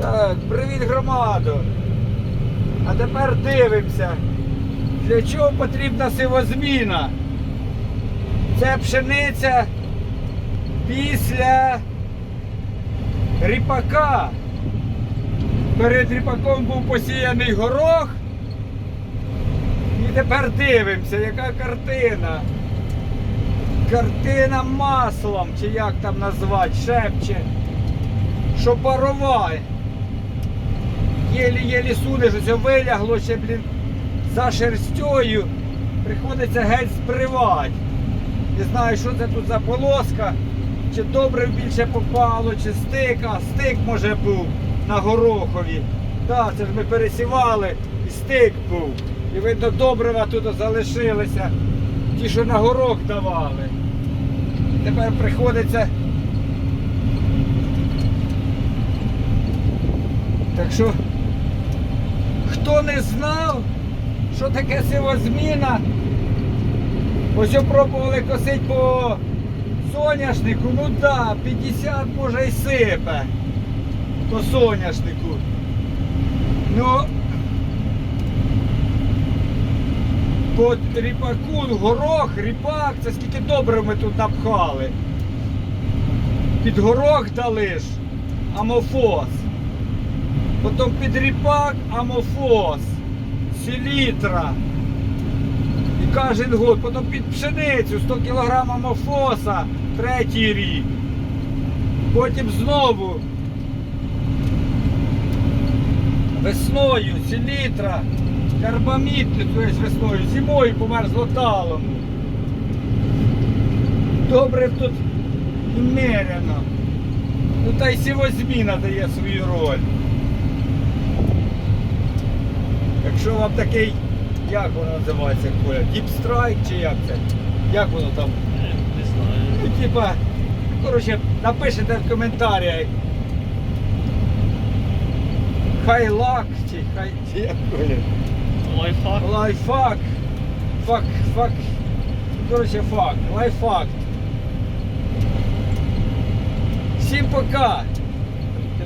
Так, привіт громаду. А тепер дивимося, для чого потрібна сивозміна. Це пшениця після ріпака. Перед ріпаком був посіяний горох. І тепер дивимося, яка картина. Картина маслом, чи як там назвати, шепче що парова. Єлі-єлі сунеш, ось вилягло ще, блін, за шерстю. Приходиться геть збривати. Не знаю, що це тут за полоска, чи добре більше попало, чи стик, а стик може був на горохові. Так, це ж ми пересівали і стик був. І видно, добрива тут залишилися, ті, що на горох давали. Тепер приходиться Так що, хто не знав, що таке сивозміна, ось пробували косити по соняшнику, ну да, 50 може й сипе по соняшнику. Ну по ріпаку, горох, ріпак, це скільки добре ми тут напхали. Під горох дали ж амофос. Потім під ріпак амофос, селітра. І кожен год, потім під пшеницю 100 кг амофоса, третій рік. Потім знову весною селітра, карбамід, тобто весною, зимою по мерзлоталому. Добре тут і мерено. Ну та й сівозміна дає свою роль. Якщо вам такий, як воно називається, Коля? Deep Strike чи як це? Як воно там? Не знаю. Ну, типа, коротше, напишете в коментарях. Хайлак чи хай. чи як Коля? Лайфхак. Лайфхак. Фак, фак. Коротше, факт. Лайфхак. Всім пока.